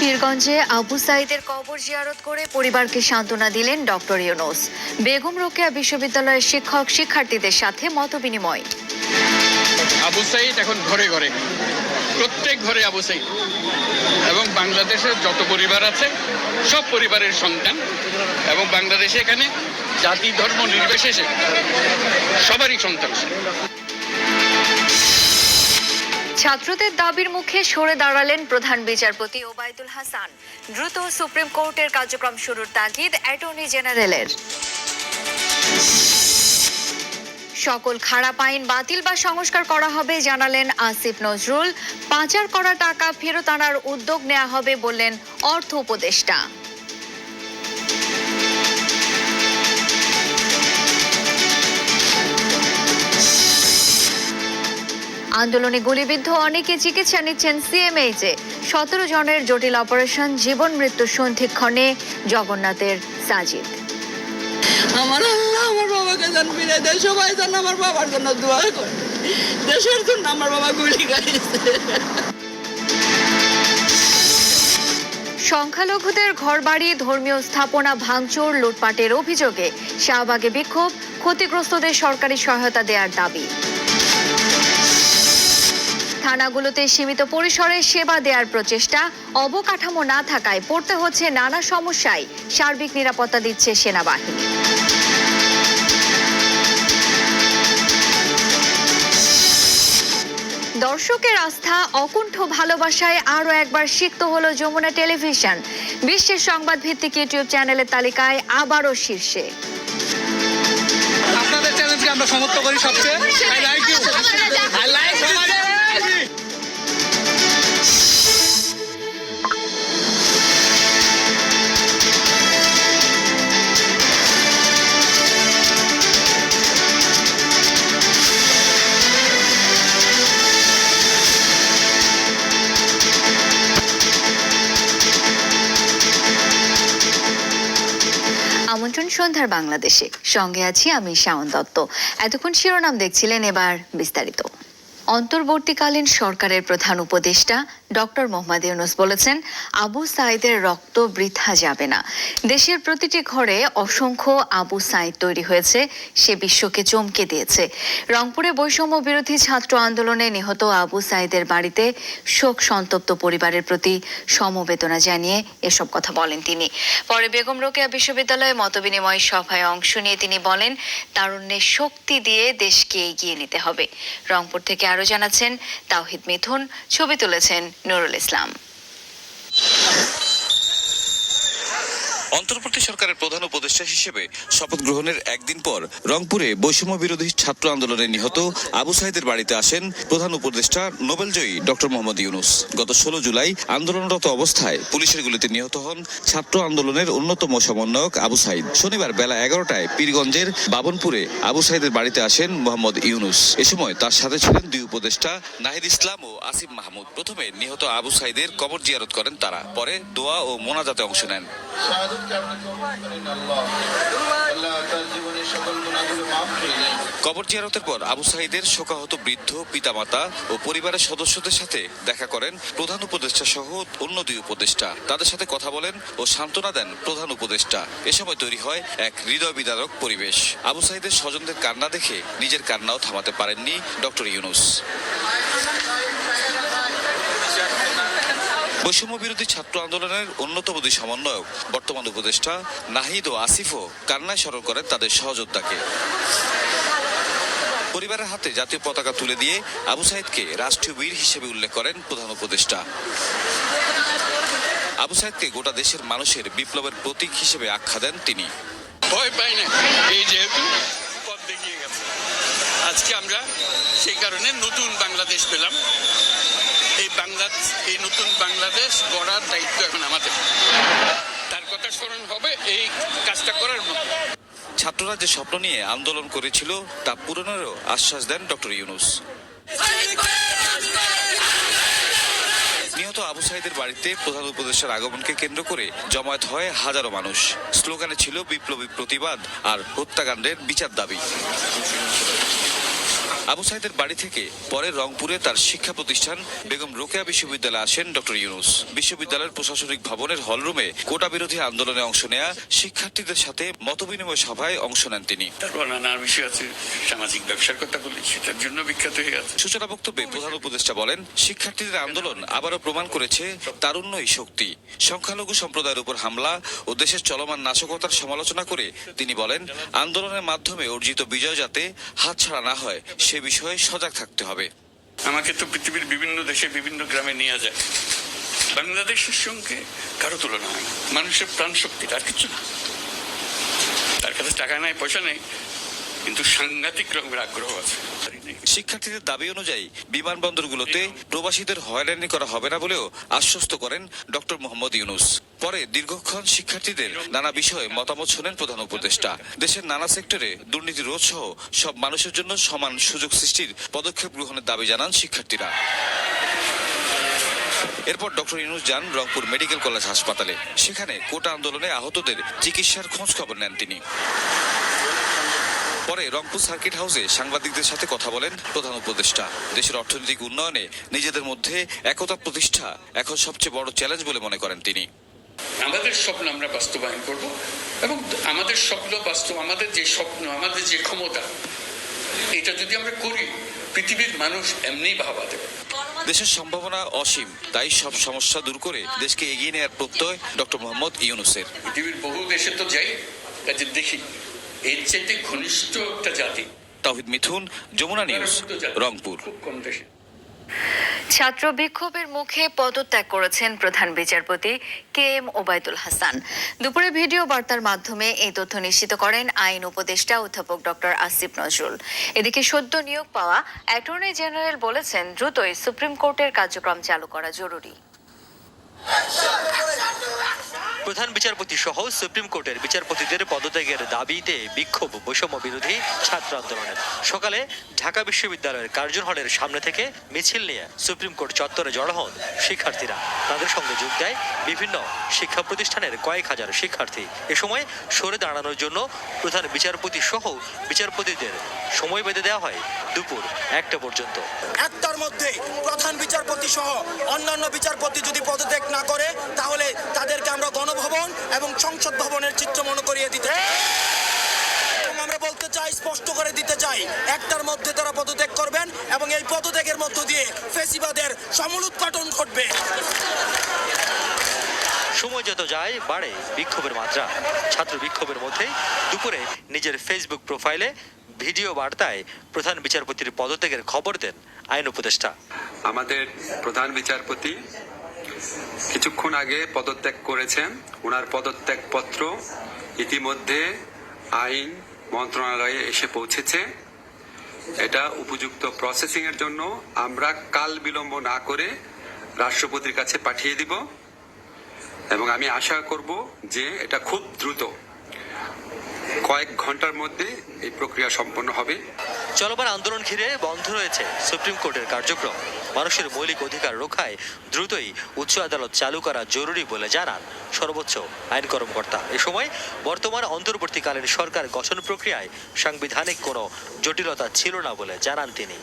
পীরগঞ্জে আবু সাইদের কবর জিয়ারত করে পরিবারকে সান্ত্বনা দিলেন ডক্টর ইউনুস। বেগম রোকেয়া বিশ্ববিদ্যালয়ের শিক্ষক শিক্ষার্থীদের সাথে মতবিনিময়। আবু সাইদ এখন ঘরে ঘরে। প্রত্যেক ঘরে আবু সাইদ। এবং বাংলাদেশের যত পরিবার আছে, সব পরিবারের সন্তান। এবং বাংলাদেশে এখানে জাতি ধর্ম নির্বিশেষে সবারই সন্তান। ছাত্রদের দাবির মুখে সরে দাঁড়ালেন প্রধান বিচারপতি ওবায়দুল হাসান। দ্রুত সুপ্রিম কোর্টের কার্যক্রম শুরুর তাগিদ অ্যাটর্নি জেনারেলের। সকল খারাপ আইন বাতিল বা সংস্কার করা হবে জানালেন আসিফ নজরুল। পাচার করা টাকা ফেরত আনার উদ্যোগ নেওয়া হবে বললেন অর্থ উপদেষ্টা। আন্দোলনে গুলিবিদ্ধ অনেকে চিকিৎসা নিচ্ছেন সিএমএইচে সতেরো জনের জটিল অপারেশন জীবন মৃত্যু সন্ধিক্ষণে জগন্নাথের সাজিদ। আমার আল্লাহ আমার বাবাকে যেন ফিরে দেয় সবাই যেন আমার বাবার জন্য দোয়া করে। দেশের জন্য আমার বাবা গুলি খাইছে। সংখ্যালঘুদের ঘরবাড়ি ধর্মীয় স্থাপনা ভাঙচুর লুটপাটের অভিযোগে শাহবাগে বিক্ষোভ ক্ষতিগ্রস্তদের সরকারি সহায়তা দেওয়ার দাবি। থানাগুলোতে সীমিত পরিসরে সেবা দেওয়ার প্রচেষ্টা অবকাঠামো না থাকায় পড়তে হচ্ছে নানা সমস্যায়। সার্বিক নিরাপত্তা দিচ্ছে সেনাবাহিনী। দর্শকের আস্থা অকুণ্ঠ ভালোবাসায় আরও একবার সিক্ত হলো যমুনা টেলিভিশন। বিশ্বের সংবাদ ভিত্তিক ইউটিউব চ্যানেলের তালিকায় আবারও শীর্ষে। আপনাদের চ্যানেলকে আমরা সমর্থ করি সবচেয়ে। সন্ধ্যার বাংলাদেশে। সঙ্গে আছি আমি শাওন দত্ত। এতক্ষণ শিরোনাম দেখছিলেন এবার বিস্তারিত। অন্তর্বর্তীকালীন সরকারের প্রধান উপদেষ্টা ডক্টর মোহাম্মদ ইউনুস বলেছেন, আবু সাইদের রক্ত বৃথা যাবে না। দেশের প্রতিটি ঘরে অসংখ্য আবু সাইদ তৈরি হয়েছে, সে বিশ্বকে চমকে দিয়েছে। রংপুরে বৈষম্য বিরোধী ছাত্র আন্দোলনে নিহত আবু সাইদের বাড়িতে শোক সন্তপ্ত পরিবারের প্রতি সমবেদনা জানিয়ে এসব কথা বলেন তিনি। পরে বেগম রোকেয়া বিশ্ববিদ্যালয়ে মতবিনিময় সভায় অংশ নিয়ে তিনি বলেন, তারুণ্যের শক্তি দিয়ে দেশকে এগিয়ে নিতে হবে। রংপুর থেকে আরও জানাচ্ছেন তাওহিদ মিথুন ছবি তুলেছেন নুরুল ইসলাম। অন্তর্বর্তী সরকারের প্রধান উপদেষ্টা হিসেবে শপথ গ্রহণের একদিন পর রংপুরে বৈষম্য বিরোধী ছাত্র আন্দোলনে নিহত আবু সাইদের বাড়িতে আসেন প্রধান উপদেষ্টা নোবেলজয়ী ডক্টর মোহাম্মদ ইউনুস। গত ষোলো জুলাই আন্দোলনরত অবস্থায় পুলিশের গুলিতে নিহত হন ছাত্র আন্দোলনের অন্যতম সমন্বয়ক আবু সাইদ। শনিবার বেলা এগারোটায় পীরগঞ্জের বাবনপুরে আবু সাইদের বাড়িতে আসেন মোহাম্মদ ইউনুস। এ সময় তার সাথে ছিলেন দুই উপদেষ্টা নাহিদ ইসলাম ও আসিফ মাহমুদ। প্রথমে নিহত আবু সাইদের কবর জিয়ারত করেন তারা। পরে দোয়া ও মোনাজাতে অংশ নেন। কবর জিয়ারতের পর আবু সাইদের শোকাহত বৃদ্ধ পিতামাতা ও পরিবারের সদস্যদের সাথে দেখা করেন প্রধান উপদেষ্টা সহ অন্য দুই উপদেষ্টা। তাদের সাথে কথা বলেন ও সান্ত্বনা দেন প্রধান উপদেষ্টা। এ সময় তৈরি হয় এক হৃদয় বিদারক পরিবেশ। আবু সাইদের স্বজনদের কান্না দেখে নিজের কান্নাও থামাতে পারেননি ডক্টর ইউনুস। বৈষম্য বিরোধী ছাত্র আন্দোলনের অন্যতম দুই সমন্বয়ক বর্তমান উপদেষ্টা নাহিদ ও আসিফও কান্নায় স্মরণ করেন তাদের সহযোদ্ধাকে। পরিবারের হাতে জাতীয় পতাকা তুলে দিয়ে আবু সাইদকে রাষ্ট্রীয় বীর হিসেবে উল্লেখ করেন প্রধান উপদেষ্টা। আবু সাইদকে গোটা দেশের মানুষের বিপ্লবের প্রতীক হিসেবে আখ্যা দেন তিনি। ভয় পাই না, এই যেহেতু পথ দেখিয়ে গেছে। আজকে আমরা সেই কারণে নতুন বাংলাদেশ পেলাম। এই বাংলাদেশ এই নতুন বাংলাদেশ গড়ার দায়িত্ব এখন আমাদের। তার কথা স্মরণ হবে এই কাজটা করার মতো। ছাত্ররা যে স্বপ্ন নিয়ে আন্দোলন করেছিল, তা পূরণেরও আশ্বাস দেন ডক্টর ইউনুস। নিহত আবু সাইদের বাড়িতে প্রধান উপদেষ্টার আগমনকে কেন্দ্র করে জমায়েত হয় হাজারো মানুষ। স্লোগানে ছিল বিপ্লবী প্রতিবাদ আর হত্যাকাণ্ডের বিচার দাবি। আবু সাইদের বাড়ি থেকে পরে রংপুরে তার শিক্ষা প্রতিষ্ঠান বেগম রোকেয়া বিশ্ববিদ্যালয়ে আসেন ডক্টর ইউনুস। বিশ্ববিদ্যালয়ের প্রশাসনিক ভবনের হলরুমে কোটা বিরোধী আন্দোলনে অংশ নেয়া শিক্ষার্থীদের সাথে মতবিনিময় সভায় অংশ নেন তিনি। তারপর নানা বিষয় আছে সামাজিক ব্যবসার কথা বলি সেটার জন্য বিখ্যাত হয়ে আছে। সূচনা বক্তব্যে প্রধান উপদেষ্টা বলেন শিক্ষার্থীদের আন্দোলন আবারও প্রমাণ করেছে তারুণ্যই শক্তি। সংখ্যালঘু সম্প্রদায়ের উপর হামলা ও দেশের চলমান নাশকতার সমালোচনা করে তিনি বলেন আন্দোলনের মাধ্যমে অর্জিত বিজয় যাতে হাতছাড়া না হয় সে বিষয়ে সজাগ থাকতে হবে। আমাকে তো পৃথিবীর বিভিন্ন দেশে, বিভিন্ন গ্রামে নিয়ে যায়। বাংলাদেশের সঙ্গে কারও তুলনা হয় মানুষের প্রাণ শক্তি তার কিছু না। তার কাছে টাকা নাই, পয়সা নেই। কিন্তু সাংঘাতিক রকমের আগ্রহ আছে। শিক্ষার্থীদের দাবি অনুযায়ী বিমানবন্দরগুলোতে প্রবাসীদের হয়রানি করা হবে না বলেও আশ্বস্ত করেন ডক্টর মোহাম্মদ ইউনুস। পরে দীর্ঘক্ষণ শিক্ষার্থীদের নানা বিষয়ে মতামত শোনেন প্রধান উপদেষ্টা। দেশের নানা সেক্টরে দুর্নীতি রোধ সহ সব মানুষের জন্য সমান সুযোগ সৃষ্টির পদক্ষেপ গ্রহণের দাবি জানান শিক্ষার্থীরা। এরপর ডক্টর ইউনুস যান রংপুর মেডিকেল কলেজ হাসপাতালে। সেখানে কোটা আন্দোলনে আহতদের চিকিৎসার খোঁজ খবর নেন তিনি। পরে রংপুর সার্কিট হাউসে সাংবাদিকদের সাথে কথা বলেন প্রধান উপদেষ্টা। দেশের অর্থনৈতিক উন্নয়নে নিজেদের মধ্যে একতা প্রতিষ্ঠা এখন সবচেয়ে বড় চ্যালেঞ্জ বলে মনে করেন তিনি। আমাদের স্বপ্ন আমরা বাস্তবায়ন করব এবং আমাদের স্বপ্ন বাস্তব আমাদের যে স্বপ্ন আমাদের যে ক্ষমতা এটা যদি আমরা করি পৃথিবীর মানুষ এমনি ভাবা দেবে। দেশের সম্ভাবনা অসীম তাই সব সমস্যা দূর করে দেশকে এগিয়ে নেওয়ার প্রত্যয় ডক্টর মোহাম্মদ ইউনুসের। পৃথিবীর বহু দেশে তো যাই কাজে দেখি। এর চাইতে ঘনিষ্ঠ একটা জাতি। তাহিদ মিথুন যমুনা নিউজ রংপুর। ছাত্র বিক্ষোভের মুখে পদত্যাগ করেছেন প্রধান বিচারপতি কে এম ওবায়দুল হাসান। দুপুরে ভিডিও বার্তার মাধ্যমে এই তথ্য নিশ্চিত করেন আইন উপদেষ্টা অধ্যাপক ডক্টর আসিফ নজরুল। এদিকে সদ্য নিয়োগ পাওয়া অ্যাটর্নি জেনারেল বলেছেন দ্রুতই সুপ্রিম কোর্টের কার্যক্রম চালু করা জরুরি। প্রধান বিচারপতি সহ সুপ্রিম কোর্টের বিচারপতিদের পদত্যাগের দাবিতে বিক্ষোভ বৈষম্য বিরোধী ছাত্র আন্দোলনের। সকালে ঢাকা বিশ্ববিদ্যালয়ের কার্জন হলের সামনে থেকে মিছিল নিয়ে সুপ্রিম কোর্ট চত্বরে জড়ো হন শিক্ষার্থীরা। তাদের সঙ্গে যোগ দেয় বিভিন্ন শিক্ষা প্রতিষ্ঠানের কয়েক হাজার শিক্ষার্থী। এ সময় সরে দাঁড়ানোর জন্য প্রধান বিচারপতি সহ বিচারপতিদের সময় বেঁধে দেওয়া হয় দুপুর একটা পর্যন্ত। একটার মধ্যে প্রধান বিচারপতি সহ অন্যান্য বিচারপতি যদি পদত্যাগ না করে, তাহলে তাদেরকে আমরা গণভবন এবং সংসদ ভবনের চিত্র মনে করিয়ে দিতে আমরা বলতে চাই স্পষ্ট করে দিতে চাই একটার মধ্যে তারা পদত্যাগ করবেন এবং এই পদত্যাগের মধ্য দিয়ে ফেসিবাদের সমূল উৎপাটন ঘটবে। সময় যত যায় বাড়ে বিক্ষোভের মাত্রা। ছাত্র বিক্ষোভের মধ্যে দুপুরে নিজের ফেসবুক প্রোফাইলে ভিডিও বার্তায় প্রধান বিচারপতির পদত্যাগের খবর দেন আইন উপদেষ্টা। আমাদের প্রধান বিচারপতি কিছুক্ষণ আগে পদত্যাগ করেছেন। ওনার পদত্যাগ পত্র ইতিমধ্যে আইন মন্ত্রণালয়ে এসে পৌঁছেছে। এটা উপযুক্ত প্রসেসিং এর জন্য আমরা কাল বিলম্ব না করে রাষ্ট্রপতির কাছে পাঠিয়ে দিব। এবং আমি আশা করব যে এটা খুব দ্রুত কয়েক ঘণ্টার মধ্যে এই প্রক্রিয়া সম্পন্ন হবে। চলমান আন্দোলন ঘিরে বন্ধ রয়েছে সুপ্রিম কোর্টের কার্যক্রম। মানুষের মৌলিক অধিকার রক্ষায় দ্রুতই উচ্চ আদালত চালু করা জরুরি বলে জানান সর্বোচ্চ আইন কর্মকর্তা। এ সময় বর্তমান অন্তর্বর্তীকালীন সরকার গঠন প্রক্রিয়ায় সাংবিধানিক কোনো জটিলতা ছিল না বলে জানান তিনি।